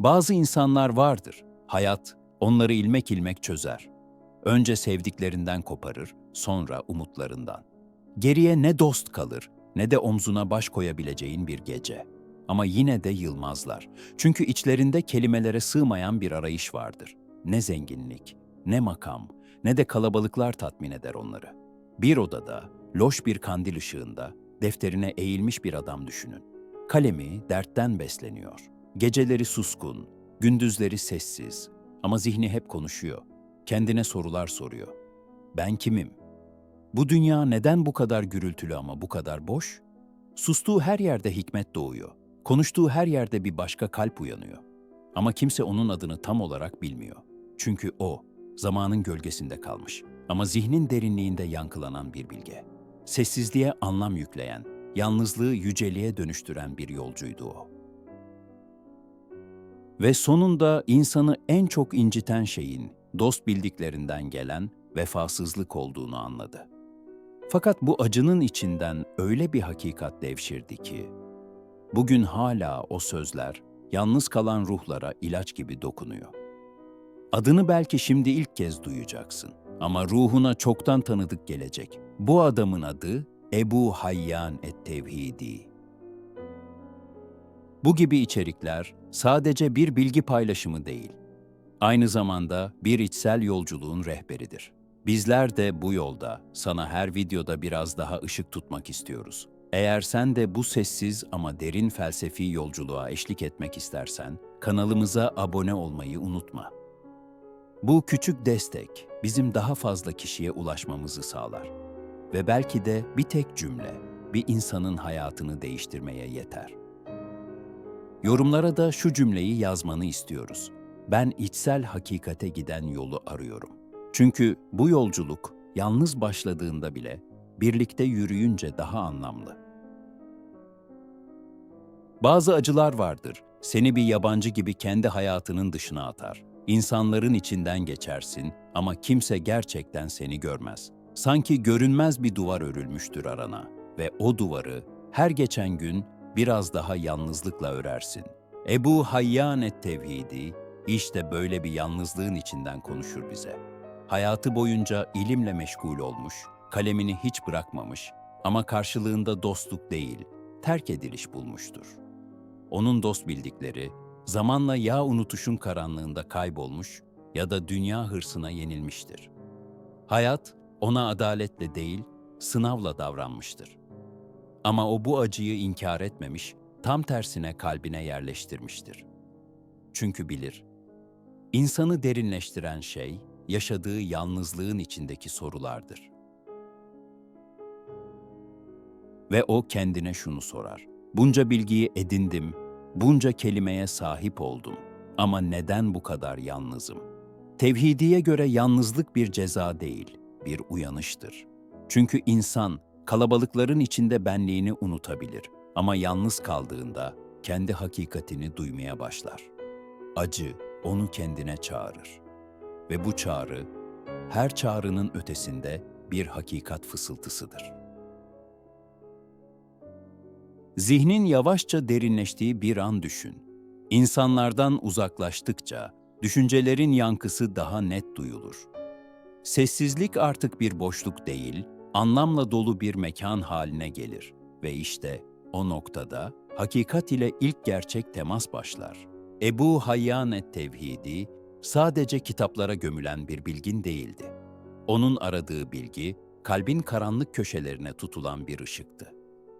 Bazı insanlar vardır. Hayat onları ilmek ilmek çözer. Önce sevdiklerinden koparır, sonra umutlarından. Geriye ne dost kalır ne de omzuna baş koyabileceğin bir gece. Ama yine de yılmazlar. Çünkü içlerinde kelimelere sığmayan bir arayış vardır. Ne zenginlik, ne makam, ne de kalabalıklar tatmin eder onları. Bir odada, loş bir kandil ışığında, defterine eğilmiş bir adam düşünün. Kalemi dertten besleniyor. Geceleri suskun, gündüzleri sessiz ama zihni hep konuşuyor. Kendine sorular soruyor. Ben kimim? Bu dünya neden bu kadar gürültülü ama bu kadar boş? Sustuğu her yerde hikmet doğuyor. Konuştuğu her yerde bir başka kalp uyanıyor. Ama kimse onun adını tam olarak bilmiyor. Çünkü o, zamanın gölgesinde kalmış. Ama zihnin derinliğinde yankılanan bir bilge. Sessizliğe anlam yükleyen, yalnızlığı yüceliğe dönüştüren bir yolcuydu o. Ve sonunda insanı en çok inciten şeyin dost bildiklerinden gelen vefasızlık olduğunu anladı. Fakat bu acının içinden öyle bir hakikat devşirdi ki, bugün hala o sözler yalnız kalan ruhlara ilaç gibi dokunuyor. Adını belki şimdi ilk kez duyacaksın ama ruhuna çoktan tanıdık gelecek. Bu adamın adı Ebu Hayyan et-Tevhidi. Bu gibi içerikler sadece bir bilgi paylaşımı değil, aynı zamanda bir içsel yolculuğun rehberidir. Bizler de bu yolda sana her videoda biraz daha ışık tutmak istiyoruz. Eğer sen de bu sessiz ama derin felsefi yolculuğa eşlik etmek istersen, kanalımıza abone olmayı unutma. Bu küçük destek bizim daha fazla kişiye ulaşmamızı sağlar. Ve belki de bir tek cümle bir insanın hayatını değiştirmeye yeter. Yorumlara da şu cümleyi yazmanı istiyoruz. Ben içsel hakikate giden yolu arıyorum. Çünkü bu yolculuk yalnız başladığında bile birlikte yürüyünce daha anlamlı. Bazı acılar vardır. Seni bir yabancı gibi kendi hayatının dışına atar. İnsanların içinden geçersin ama kimse gerçekten seni görmez. Sanki görünmez bir duvar örülmüştür arana ve o duvarı her geçen gün biraz daha yalnızlıkla örersin. Ebu Hayyan et-Tevhidi işte böyle bir yalnızlığın içinden konuşur bize. Hayatı boyunca ilimle meşgul olmuş, kalemini hiç bırakmamış ama karşılığında dostluk değil, terk ediliş bulmuştur. Onun dost bildikleri, zamanla ya unutuşun karanlığında kaybolmuş ya da dünya hırsına yenilmiştir. Hayat ona adaletle değil, sınavla davranmıştır. Ama o bu acıyı inkar etmemiş, tam tersine kalbine yerleştirmiştir. Çünkü bilir, insanı derinleştiren şey, yaşadığı yalnızlığın içindeki sorulardır. Ve o kendine şunu sorar. Bunca bilgiyi edindim, bunca kelimeye sahip oldum. Ama neden bu kadar yalnızım? Tevhidiye göre yalnızlık bir ceza değil, bir uyanıştır. Çünkü insan kalabalıkların içinde benliğini unutabilir ama yalnız kaldığında kendi hakikatini duymaya başlar. Acı onu kendine çağırır. Ve bu çağrı her çağrının ötesinde bir hakikat fısıltısıdır. Zihnin yavaşça derinleştiği bir an düşün. İnsanlardan uzaklaştıkça düşüncelerin yankısı daha net duyulur. Sessizlik artık bir boşluk değil, anlamla dolu bir mekan haline gelir ve işte o noktada hakikat ile ilk gerçek temas başlar. Ebu Hayyan et-Tevhidi sadece kitaplara gömülen bir bilgin değildi. Onun aradığı bilgi kalbin karanlık köşelerine tutulan bir ışıktı.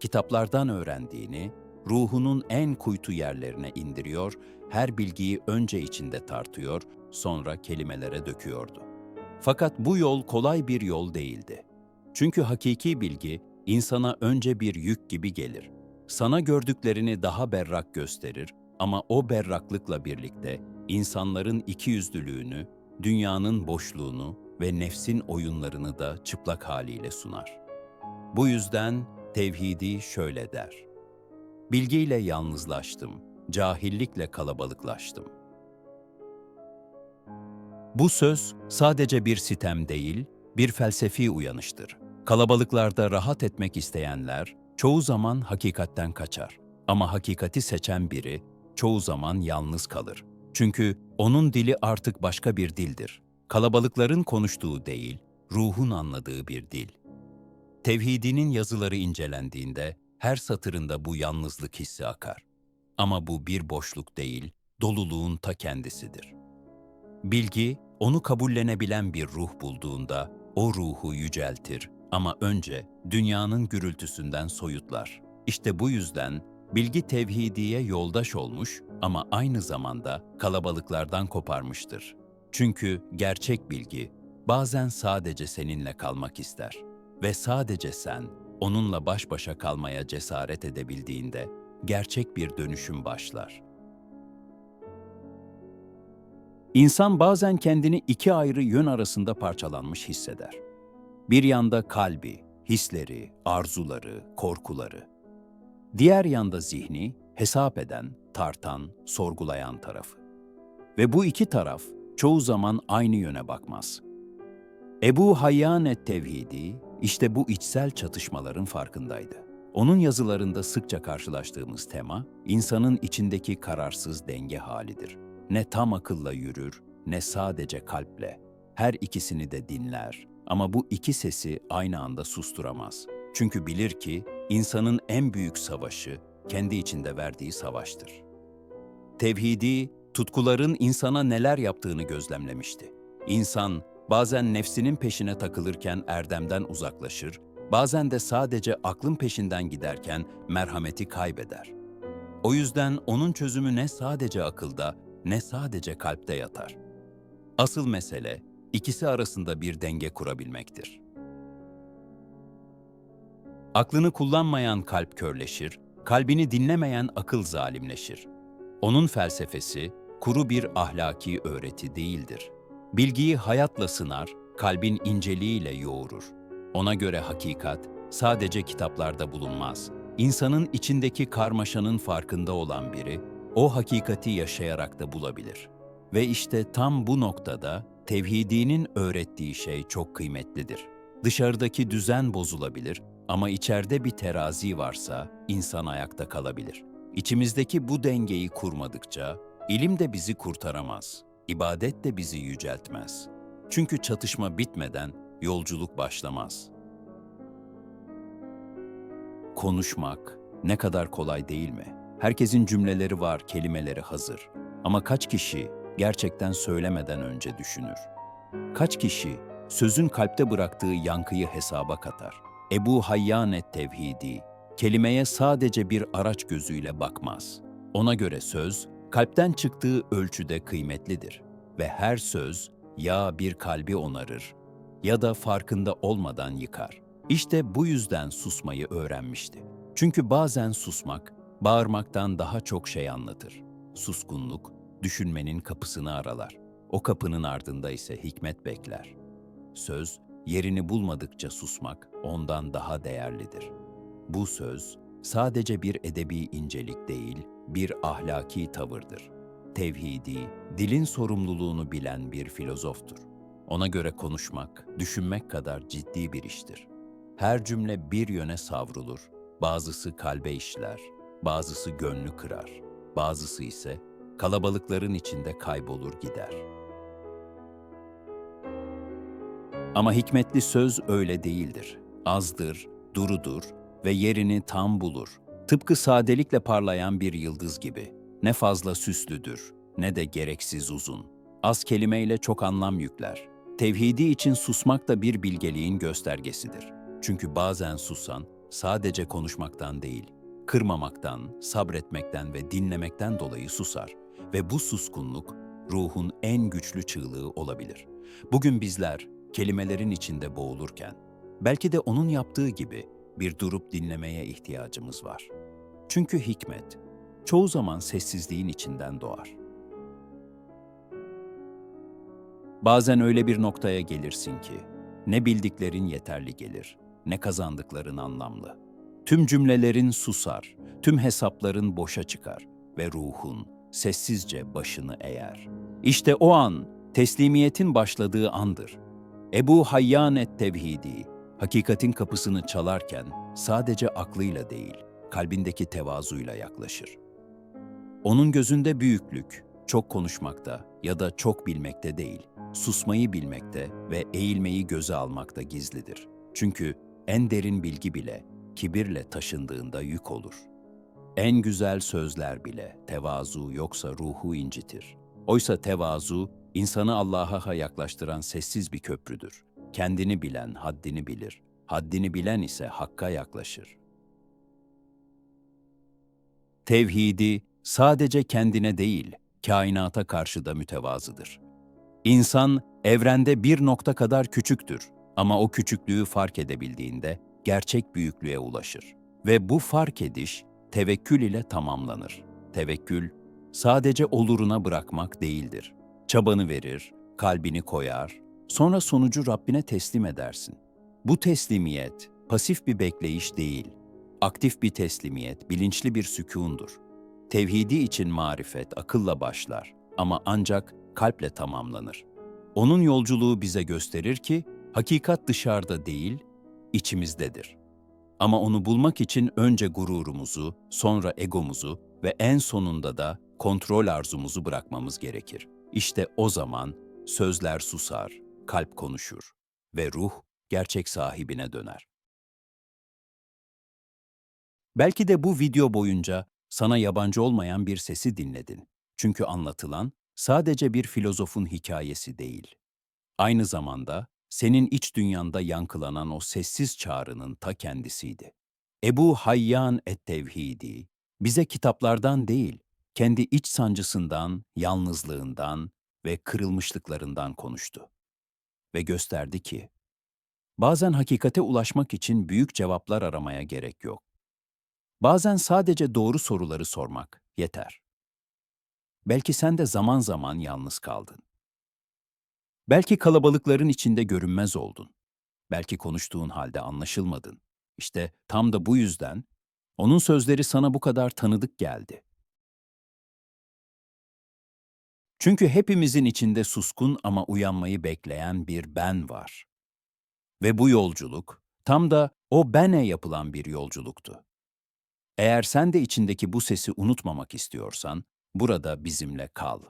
Kitaplardan öğrendiğini ruhunun en kuytu yerlerine indiriyor, her bilgiyi önce içinde tartıyor, sonra kelimelere döküyordu. Fakat bu yol kolay bir yol değildi. Çünkü hakiki bilgi insana önce bir yük gibi gelir. Sana gördüklerini daha berrak gösterir ama o berraklıkla birlikte insanların ikiyüzlülüğünü, dünyanın boşluğunu ve nefsin oyunlarını da çıplak haliyle sunar. Bu yüzden tevhidi şöyle der. Bilgiyle yalnızlaştım, cahillikle kalabalıklaştım. Bu söz sadece bir sitem değil, bir felsefi uyanıştır. Kalabalıklarda rahat etmek isteyenler çoğu zaman hakikatten kaçar. Ama hakikati seçen biri çoğu zaman yalnız kalır. Çünkü onun dili artık başka bir dildir. Kalabalıkların konuştuğu değil, ruhun anladığı bir dil. Tevhidinin yazıları incelendiğinde her satırında bu yalnızlık hissi akar. Ama bu bir boşluk değil, doluluğun ta kendisidir. Bilgi, onu kabullenebilen bir ruh bulduğunda o ruhu yüceltir ama önce dünyanın gürültüsünden soyutlar. İşte bu yüzden bilgi tevhidiye yoldaş olmuş ama aynı zamanda kalabalıklardan koparmıştır. Çünkü gerçek bilgi bazen sadece seninle kalmak ister ve sadece sen onunla baş başa kalmaya cesaret edebildiğinde gerçek bir dönüşüm başlar. İnsan bazen kendini iki ayrı yön arasında parçalanmış hisseder. Bir yanda kalbi, hisleri, arzuları, korkuları. Diğer yanda zihni, hesap eden, tartan, sorgulayan tarafı. Ve bu iki taraf çoğu zaman aynı yöne bakmaz. Ebu Hayyan et-Tevhidi işte bu içsel çatışmaların farkındaydı. Onun yazılarında sıkça karşılaştığımız tema, insanın içindeki kararsız denge halidir. Ne tam akılla yürür, ne sadece kalple. Her ikisini de dinler ama bu iki sesi aynı anda susturamaz. Çünkü bilir ki insanın en büyük savaşı kendi içinde verdiği savaştır. Tevhidi, tutkuların insana neler yaptığını gözlemlemişti. İnsan bazen nefsinin peşine takılırken erdemden uzaklaşır, bazen de sadece aklın peşinden giderken merhameti kaybeder. O yüzden onun çözümü ne sadece akılda ne sadece kalpte yatar. Asıl mesele ikisi arasında bir denge kurabilmektir. Aklını kullanmayan kalp körleşir, kalbini dinlemeyen akıl zalimleşir. Onun felsefesi kuru bir ahlaki öğreti değildir. Bilgiyi hayatla sınar, kalbin inceliğiyle yoğurur. Ona göre hakikat sadece kitaplarda bulunmaz. İnsanın içindeki karmaşanın farkında olan biri, o hakikati yaşayarak da bulabilir. Ve işte tam bu noktada tevhidinin öğrettiği şey çok kıymetlidir. Dışarıdaki düzen bozulabilir ama içeride bir terazi varsa insan ayakta kalabilir. İçimizdeki bu dengeyi kurmadıkça ilim de bizi kurtaramaz, ibadet de bizi yüceltmez. Çünkü çatışma bitmeden yolculuk başlamaz. Konuşmak ne kadar kolay değil mi? Herkesin cümleleri var, kelimeleri hazır. Ama kaç kişi gerçekten söylemeden önce düşünür? Kaç kişi sözün kalpte bıraktığı yankıyı hesaba katar? Ebu Hayyan et-Tevhidi, kelimeye sadece bir araç gözüyle bakmaz. Ona göre söz, kalpten çıktığı ölçüde kıymetlidir ve her söz ya bir kalbi onarır ya da farkında olmadan yıkar. İşte bu yüzden susmayı öğrenmişti. Çünkü bazen susmak, bağırmaktan daha çok şey anlatır. Suskunluk, düşünmenin kapısını aralar. O kapının ardında ise hikmet bekler. Söz, yerini bulmadıkça susmak ondan daha değerlidir. Bu söz, sadece bir edebi incelik değil, bir ahlaki tavırdır. Tevhidi, dilin sorumluluğunu bilen bir filozoftur. Ona göre konuşmak, düşünmek kadar ciddi bir iştir. Her cümle bir yöne savrulur, bazısı kalbe işler, bazısı gönlü kırar, bazısı ise kalabalıkların içinde kaybolur gider. Ama hikmetli söz öyle değildir. Azdır, durudur ve yerini tam bulur. Tıpkı sadelikle parlayan bir yıldız gibi. Ne fazla süslüdür, ne de gereksiz uzun. Az kelimeyle çok anlam yükler. Tevhidi için susmak da bir bilgeliğin göstergesidir. Çünkü bazen susan sadece konuşmaktan değil, kırmamaktan, sabretmekten ve dinlemekten dolayı susar ve bu suskunluk ruhun en güçlü çığlığı olabilir. Bugün bizler kelimelerin içinde boğulurken belki de onun yaptığı gibi bir durup dinlemeye ihtiyacımız var. Çünkü hikmet çoğu zaman sessizliğin içinden doğar. Bazen öyle bir noktaya gelirsin ki ne bildiklerin yeterli gelir, ne kazandıkların anlamlı. Tüm cümlelerin susar, tüm hesapların boşa çıkar ve ruhun sessizce başını eğer. İşte o an teslimiyetin başladığı andır. Ebu Hayyan et-Tevhidi, hakikatin kapısını çalarken sadece aklıyla değil, kalbindeki tevazuyla yaklaşır. Onun gözünde büyüklük, çok konuşmakta ya da çok bilmekte değil, susmayı bilmekte ve eğilmeyi göze almakta gizlidir. Çünkü en derin bilgi bile kibirle taşındığında yük olur. En güzel sözler bile tevazu yoksa ruhu incitir. Oysa tevazu, insanı Allah'a yaklaştıran sessiz bir köprüdür. Kendini bilen haddini bilir, haddini bilen ise Hakk'a yaklaşır. Tevhidi sadece kendine değil, kainata karşı da mütevazıdır. İnsan evrende bir nokta kadar küçüktür ama o küçüklüğü fark edebildiğinde gerçek büyüklüğe ulaşır. Ve bu fark ediş tevekkül ile tamamlanır. Tevekkül sadece oluruna bırakmak değildir. Çabanı verir, kalbini koyar, sonra sonucu Rabbine teslim edersin. Bu teslimiyet pasif bir bekleyiş değil, aktif bir teslimiyet, bilinçli bir sükundur. Tevhidi için marifet akılla başlar ama ancak kalple tamamlanır. Onun yolculuğu bize gösterir ki hakikat dışarıda değil, içimizdedir. Ama onu bulmak için önce gururumuzu, sonra egomuzu ve en sonunda da kontrol arzumuzu bırakmamız gerekir. İşte o zaman sözler susar, kalp konuşur ve ruh gerçek sahibine döner. Belki de bu video boyunca sana yabancı olmayan bir sesi dinledin. Çünkü anlatılan sadece bir filozofun hikayesi değil. Aynı zamanda senin iç dünyanda yankılanan o sessiz çağrının ta kendisiydi. Ebu Hayyan et-Tevhidi bize kitaplardan değil, kendi iç sancısından, yalnızlığından ve kırılmışlıklarından konuştu. Ve gösterdi ki, bazen hakikate ulaşmak için büyük cevaplar aramaya gerek yok. Bazen sadece doğru soruları sormak yeter. Belki sen de zaman zaman yalnız kaldın. Belki kalabalıkların içinde görünmez oldun. Belki konuştuğun halde anlaşılmadın. İşte tam da bu yüzden onun sözleri sana bu kadar tanıdık geldi. Çünkü hepimizin içinde suskun ama uyanmayı bekleyen bir ben var. Ve bu yolculuk tam da o bene yapılan bir yolculuktu. Eğer sen de içindeki bu sesi unutmamak istiyorsan, burada bizimle kal.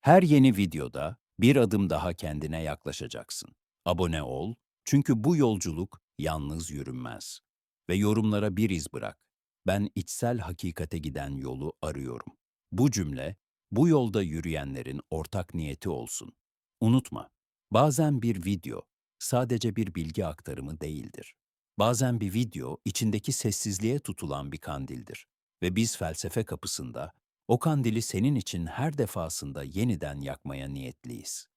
Her yeni videoda bir adım daha kendine yaklaşacaksın. Abone ol, çünkü bu yolculuk yalnız yürünmez. Ve yorumlara bir iz bırak. Ben içsel hakikate giden yolu arıyorum. Bu cümle, bu yolda yürüyenlerin ortak niyeti olsun. Unutma, bazen bir video sadece bir bilgi aktarımı değildir. Bazen bir video içindeki sessizliğe tutulan bir kandildir ve biz felsefe kapısında o kandili senin için her defasında yeniden yakmaya niyetliyiz.